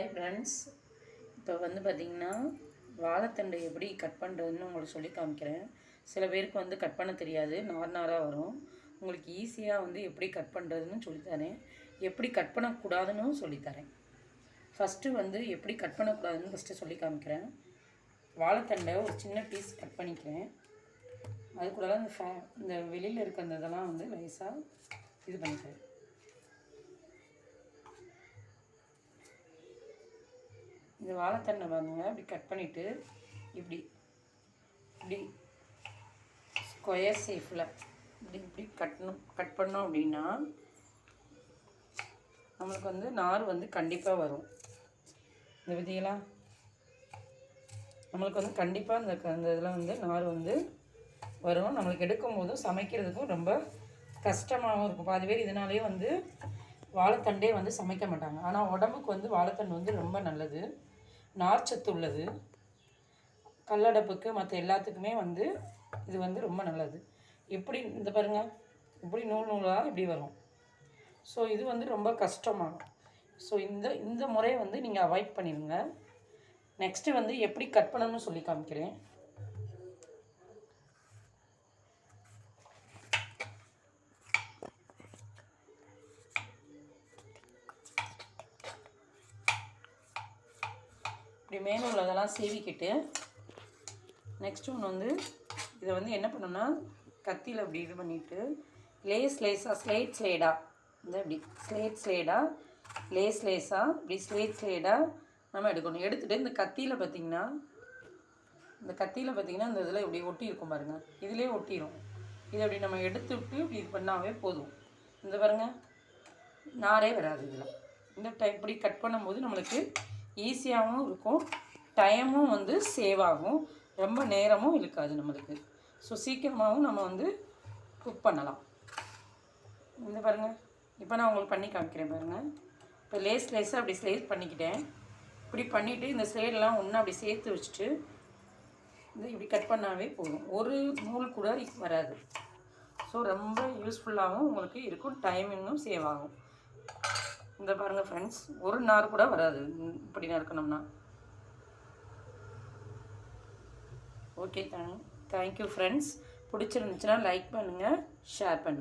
Hi friends இப்போ வந்து பார்த்திங்கன்னா வாழைத்தண்டை எப்படி கட் பண்ணுறதுன்னு உங்களுக்கு சொல்லி காமிக்கிறேன். சில பேருக்கு வந்து கட் பண்ண தெரியாது. நார் நாராக வரும். உங்களுக்கு ஈஸியாக வந்து எப்படி கட் பண்ணுறதுன்னு சொல்லித்தரேன் எப்படி கட் பண்ணக்கூடாதுன்னு சொல்லித்தரேன் ஃபஸ்ட்டு வந்து எப்படி கட் பண்ணக்கூடாதுன்னு ஃபஸ்ட்டு சொல்லி காமிக்கிறேன். வாழைத்தண்டை ஒரு சின்ன பீஸ் கட் பண்ணிக்கிறேன். அது கூட இந்த ஃபே இந்த வெளியில் இருக்கிற அந்த இதெல்லாம் வந்து லைஸாக இது பண்ணிக்கிறேன். இந்த வாழைத்தண்டை பாருங்க இப்படி கட் பண்ணிவிட்டு இப்படி இப்படி ஸ்கொயர் ஷேஃபில் இப்படி இப்படி கட்டணும் கட் பண்ணோம் அப்படின்னா நம்மளுக்கு வந்து நார் வந்து கண்டிப்பாக வரும். இந்த விதியெல்லாம் நம்மளுக்கு வந்து கண்டிப்பாக இந்த க- இதில் வந்து நார் வந்து வரும். நம்மளுக்கு எடுக்கும் போதும் சமைக்கிறதுக்கும் ரொம்ப கஷ்டமாகவும் இருக்கும். பாதி பேர் இதனாலேயே வந்து வாழைத்தண்டே வந்து சமைக்க மாட்டாங்க. ஆனால் உடம்புக்கு வந்து வாழைத்தண்டு வந்து ரொம்ப நல்லது. நார்ச்சத்து உள்ளது கல்லடப்புக்கு மற்ற எல்லாத்துக்குமே வந்து இது வந்து ரொம்ப நல்லது. எப்படி இந்த பாருங்கள் இப்படி நூல் நூலாக இப்படி வரும். ஸோ இது வந்து ரொம்ப கஷ்டமாகும் ஸோ இந்த இந்த முறையை வந்து நீங்கள் அவாய்ட் பண்ணிடுங்க. நெக்ஸ்ட்டு வந்து எப்படி கட் பண்ணணும்னு சொல்லி காமிக்கிறேன். இப்படி மேலே உள்ளதெல்லாம் சீவிக்கிட்டு நெக்ஸ்ட் ஒன்று வந்து இதை வந்து என்ன பண்ணணும்னா கத்தியில் அப்படி இது பண்ணிவிட்டு லேஸ் லேஸாக ஸ்லேட் ஸ்லேடாக இந்த இப்படி ஸ்லேட் ஸ்லேடாக லேஸ் லேஸாக இப்படி ஸ்லேட் ஸ்லேடாக நம்ம எடுக்கணும். எடுத்துகிட்டு இந்த கத்தியில் பார்த்தீங்கன்னா இந்த கத்தியில் பார்த்தீங்கன்னா இந்த இதில் இப்படி ஒட்டி இருக்கும் இதிலே ஒட்டிடும் இதை அப்படி நம்ம எடுத்து விட்டு இப்படி இது பண்ணாவே போதும். இந்த பாருங்கள் நாரே வராது இதில். இந்த டைப் இப்படி கட் பண்ணும்போது நம்மளுக்கு ஈஸியாகவும் இருக்கும். டைமும் வந்து சேவ் ஆகும். ரொம்ப நேரமும் இழுக்காது நம்மளுக்கு. ஸோ சீக்கிரமாகவும் நம்ம வந்து குக் பண்ணலாம். இந்த பாருங்கள் இப்போ நான் உங்களுக்கு பண்ணி காமிக்கிறேன் பாருங்கள் இப்போ லேஸ் லேஸாக அப்படி ஸ்லேஸ் பண்ணிக்கிட்டேன். இப்படி பண்ணிவிட்டு இந்த ஸ்லேடெலாம் ஒன்று அப்படி சேர்த்து வச்சுட்டு இது இப்படி கட் பண்ணாவே போதும். ஒரு நூல் கூட வராது. ஸோ ரொம்ப யூஸ்ஃபுல்லாகவும் உங்களுக்கு இருக்கும். டைமிங்கும் சேவ் ஆகும். இந்த பாருங்கள் ஃப்ரெண்ட்ஸ் ஒரு நார் கூட வராது. இப்படி நறுக்கணும்னா okay thank thank you friends பிடிச்சிருந்துச்சுன்னா லைக் பண்ணுங்கள் ஷேர் பண்ணுங்கள்